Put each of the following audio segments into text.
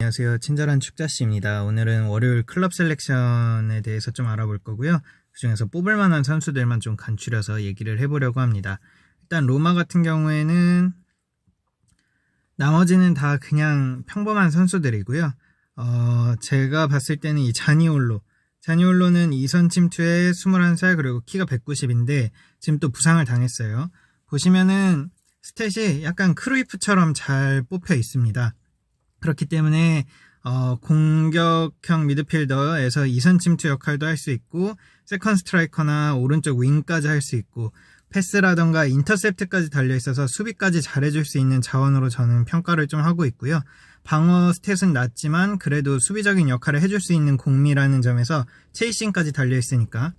안녕하세요. 친절한 축자씨입니다. 오늘은 월요일 클럽 셀렉션에 대해서 좀 알아볼 거고요. 그 중에서 뽑을 만한 선수들만 좀 간추려서 얘기를 해보려고 합니다. 일단 로마 같은 경우에는 나머지는 다 그냥 평범한 선수들이고요. 어, 제가 봤을 때는 이 자니올로. 자니올로는 이선 침투에 21살 그리고 키가 190인데 지금 또 부상을 당했어요. 보시면은 스탯이 약간 크루이프처럼 잘 뽑혀 있습니다. 그렇기 때문에 어, 공격형 미드필더에서 이선 침투 역할도 할 수 있고 세컨 스트라이커나 오른쪽 윙까지 할 수 있고 패스라던가 인터셉트까지 달려 있어서 수비까지 잘해줄 수 있는 자원으로 저는 평가를 좀 하고 있고요. 방어 스탯은 낮지만 그래도 수비적인 역할을 해줄 수 있는 공미라는 점에서 체이싱까지 달려 있으니까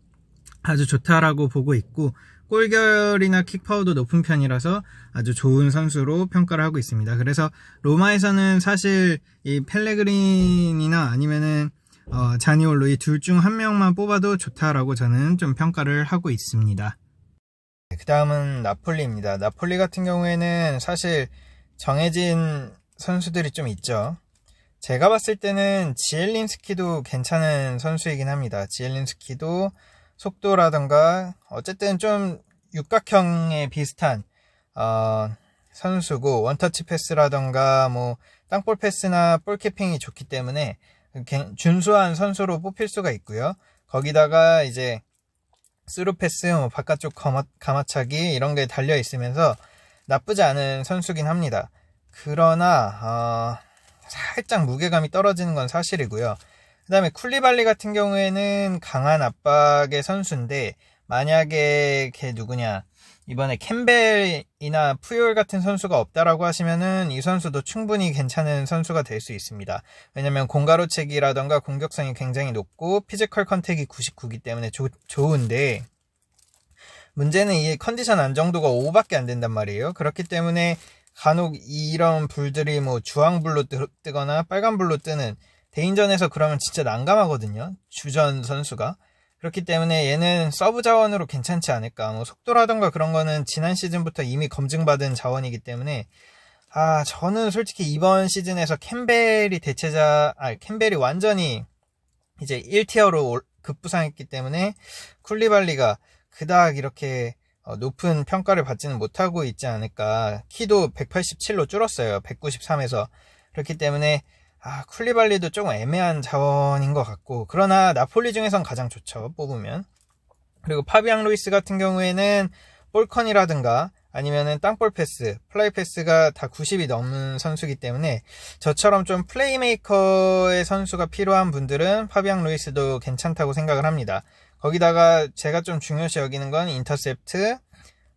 아주 좋다라고 보고 있고 골결이나 킥 파워도 높은 편이라서 아주 좋은 선수로 평가를 하고 있습니다. 그래서 로마에서는 사실 이 펠레그린이나 아니면은 어, 자니올로 이 둘 중 한 명만 뽑아도 좋다라고 저는 좀 평가를 하고 있습니다. 그 다음은 나폴리입니다. 나폴리 같은 경우에는 사실 정해진 선수들이 좀 있죠. 제가 봤을 때는 지엘린스키도 괜찮은 선수이긴 합니다. 지엘린스키도 속도라던가 어쨌든 좀 육각형에 비슷한 어, 선수고 원터치 패스라던가 뭐 땅볼 패스나 볼키핑이 좋기 때문에 준수한 선수로 뽑힐 수가 있고요. 거기다가 이제 스루 패스, 뭐 바깥쪽 가마, 가마 차기 이런 게 달려 있으면서 나쁘지 않은 선수긴 합니다. 그러나 어, 살짝 무게감이 떨어지는 건 사실이고요. 그 다음에 쿨리발리 같은 경우에는 강한 압박의 선수인데 만약에 걔 누구냐 이번에 캠벨이나 푸요일 같은 선수가 없다라고 하시면은 이 선수도 충분히 괜찮은 선수가 될 수 있습니다. 왜냐면 공가로체기라던가 공격성이 굉장히 높고 피지컬 컨택이 99기 때문에 조, 좋은데 문제는 이 컨디션 안정도가 5밖에 안 된단 말이에요. 그렇기 때문에 간혹 이런 불들이 뭐 주황불로 뜨거나 빨간불로 뜨는 대인전에서 그러면 진짜 난감하거든요. 주전 선수가. 그렇기 때문에 얘는 서브 자원으로 괜찮지 않을까. 뭐 속도라던가 그런 거는 지난 시즌부터 이미 검증받은 자원이기 때문에 아, 저는 솔직히 이번 시즌에서 캠벨이 대체자, 아, 캠벨이 완전히 이제 1티어로 급부상했기 때문에 쿨리발리가 그닥 이렇게 어, 높은 평가를 받지는 못하고 있지 않을까. 키도 187로 줄었어요. 193에서. 그렇기 때문에 아, 쿨리발리도 조금 애매한 자원인 것 같고, 그러나 나폴리 중에선 가장 좋죠, 뽑으면. 그리고 파비앙 루이스 같은 경우에는 볼컨이라든가 아니면은 땅볼 패스, 플라이 패스가 다 90이 넘는 선수기 때문에 저처럼 좀 플레이메이커의 선수가 필요한 분들은 파비앙 루이스도 괜찮다고 생각을 합니다. 거기다가 제가 좀 중요시 여기는 건 인터셉트,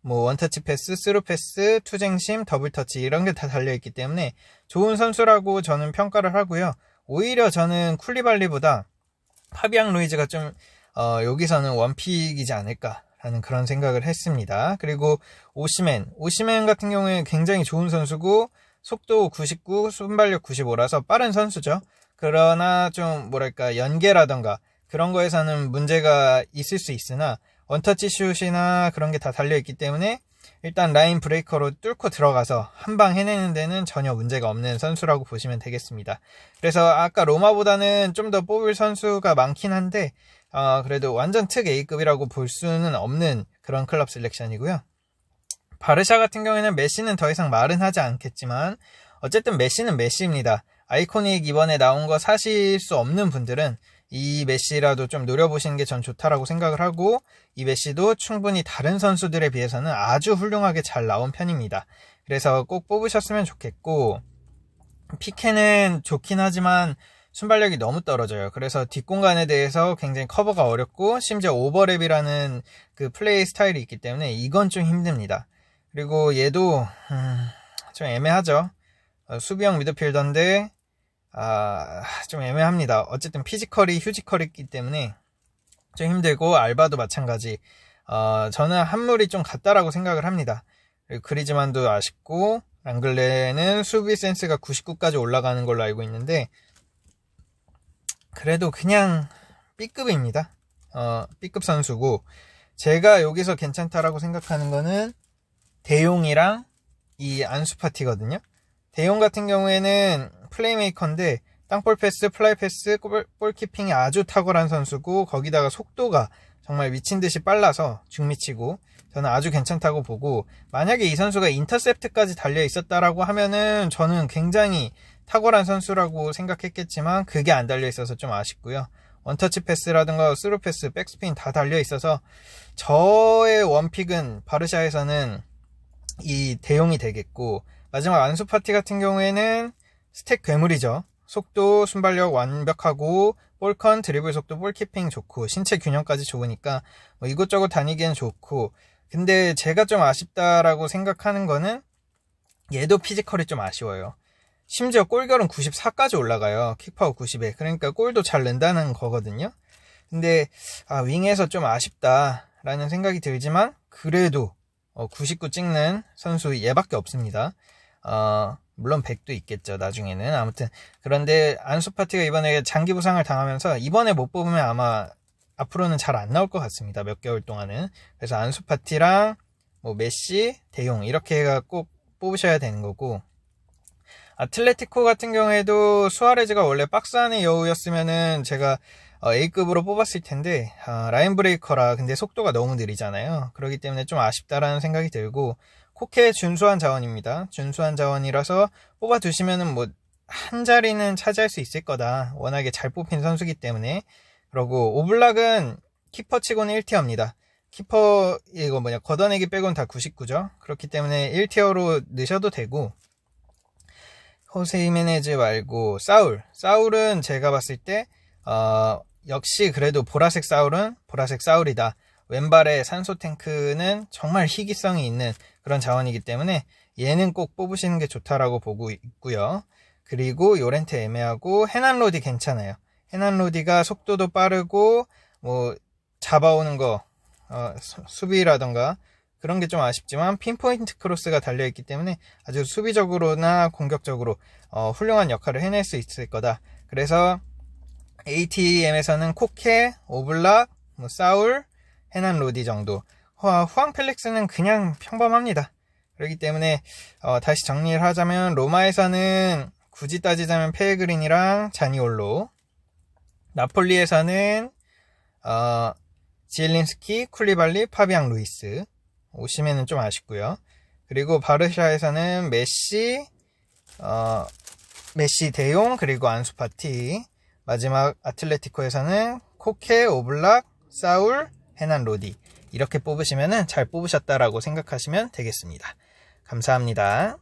뭐 원터치 패스, 스루 패스, 투쟁심, 더블 터치 이런 게 다 달려 있기 때문에 좋은 선수라고 저는 평가를 하고요. 오히려 저는 쿨리발리보다 파비앙 루이즈가 좀 어, 여기서는 원픽이지 않을까라는 그런 생각을 했습니다. 그리고 오시맨, 오시맨 같은 경우에 굉장히 좋은 선수고 속도 99, 순발력 95라서 빠른 선수죠. 그러나 좀 뭐랄까 연계라던가 그런 거에서는 문제가 있을 수 있으나 원터치 슛이나 그런 게 다 달려있기 때문에 일단 라인 브레이커로 뚫고 들어가서 한 방 해내는 데는 전혀 문제가 없는 선수라고 보시면 되겠습니다. 그래서 아까 로마보다는 좀 더 뽑을 선수가 많긴 한데 어, 그래도 완전 특 A급이라고 볼 수는 없는 그런 클럽 셀렉션이고요. 바르샤 같은 경우에는 메시는 더 이상 말은 하지 않겠지만 어쨌든 메시는 메시입니다. 아이코닉 이번에 나온 거 사실 수 없는 분들은 이 메시라도 좀 노려보시는 게 전 좋다라고 생각을 하고 이 메시도 충분히 다른 선수들에 비해서는 아주 훌륭하게 잘 나온 편입니다. 그래서 꼭 뽑으셨으면 좋겠고 피케는 좋긴 하지만 순발력이 너무 떨어져요. 그래서 뒷공간에 대해서 굉장히 커버가 어렵고 심지어 오버랩이라는 그 플레이 스타일이 있기 때문에 이건 좀 힘듭니다. 그리고 얘도 음, 좀 애매하죠. 어, 수비형 미드필더인데 아, 좀 애매합니다. 어쨌든 피지컬이 휴지컬이기 때문에 좀 힘들고 알바도 마찬가지. 어, 저는 한물이 좀 같다라고 생각을 합니다. 그리즈만도 아쉽고 랑글레는 수비 센스가 99까지 올라가는 걸로 알고 있는데 그래도 그냥 B급입니다. 어, B급 선수고 제가 여기서 괜찮다라고 생각하는 거는 대용이랑 이 안수파티거든요. 대용 같은 경우에는 플레이메이커인데 땅볼 패스, 플라이 패스, 볼, 볼키핑이 아주 탁월한 선수고 거기다가 속도가 정말 미친 듯이 빨라서 중미치고 저는 아주 괜찮다고 보고 만약에 이 선수가 인터셉트까지 달려 있었다라고 하면은 저는 굉장히 탁월한 선수라고 생각했겠지만 그게 안 달려 있어서 좀 아쉽고요. 원터치 패스라든가 스루 패스, 백스핀 다 달려 있어서 저의 원픽은 바르샤에서는 이 대용이 되겠고 마지막 안수 파티 같은 경우에는 스택 괴물이죠. 속도, 순발력 완벽하고 볼컨, 드리블 속도, 볼키핑 좋고 신체 균형까지 좋으니까 뭐 이것저것 다니기엔 좋고 근데 제가 좀 아쉽다라고 생각하는 거는 얘도 피지컬이 좀 아쉬워요. 심지어 골결은 94까지 올라가요. 킥파워 90에. 그러니까 골도 잘 낸다는 거거든요. 근데 아, 윙에서 좀 아쉽다라는 생각이 들지만 그래도 어, 99 찍는 선수 얘밖에 없습니다. 어, 물론 100도 있겠죠, 나중에는. 아무튼. 그런데 안수 파티가 이번에 장기 부상을 당하면서 이번에 못 뽑으면 아마 앞으로는 잘 안 나올 것 같습니다. 몇 개월 동안은. 그래서 안수 파티랑 뭐 메시, 대용 이렇게 가꼭 뽑으셔야 되는 거고. 아틀레티코 같은 경우에도 수아레즈가 원래 박스 안의 여우였으면은 제가 어, A급으로 뽑았을 텐데 아, 라인 브레이커라 근데 속도가 너무 느리잖아요. 그렇기 때문에 좀 아쉽다라는 생각이 들고 코케 준수한 자원입니다. 준수한 자원이라서 뽑아두시면은 뭐 한 자리는 차지할 수 있을 거다. 워낙에 잘 뽑힌 선수기 때문에 그리고 오블락은 키퍼치고는 1티어입니다. 키퍼 이거 뭐냐 걷어내기 빼곤 다 99죠. 그렇기 때문에 1티어로 넣으셔도 되고 호세 이메네즈 말고 사울. 사울은 제가 봤을 때 어, 역시 그래도 보라색 사울은 보라색 사울이다. 왼발의 산소 탱크는 정말 희귀성이 있는 그런 자원이기 때문에 얘는 꼭 뽑으시는 게 좋다라고 보고 있고요. 그리고 요렌트 애매하고 헤난 로디 괜찮아요. 헤난 로디가 속도도 빠르고 뭐 잡아오는 거 어, 수비라던가 그런 게 좀 아쉽지만 핀포인트 크로스가 달려있기 때문에 아주 수비적으로나 공격적으로 어, 훌륭한 역할을 해낼 수 있을 거다. 그래서 ATM에서는 코케, 오블락, 뭐 사울, 헤난 로디 정도. 후앙 펠릭스는 그냥 평범합니다. 그렇기 때문에 어, 다시 정리를 하자면 로마에서는 굳이 따지자면 페그린이랑 자니올로 나폴리에서는 어, 지엘린스키, 쿨리발리, 파비앙 루이스 오시면은 좀 아쉽고요. 그리고 바르샤에서는 메시, 어, 메시 대용 그리고 안수파티 마지막 아틀레티코에서는 코케, 오블락, 사울, 헤난 로디 이렇게 뽑으시면은 잘 뽑으셨다라고 생각하시면 되겠습니다. 감사합니다.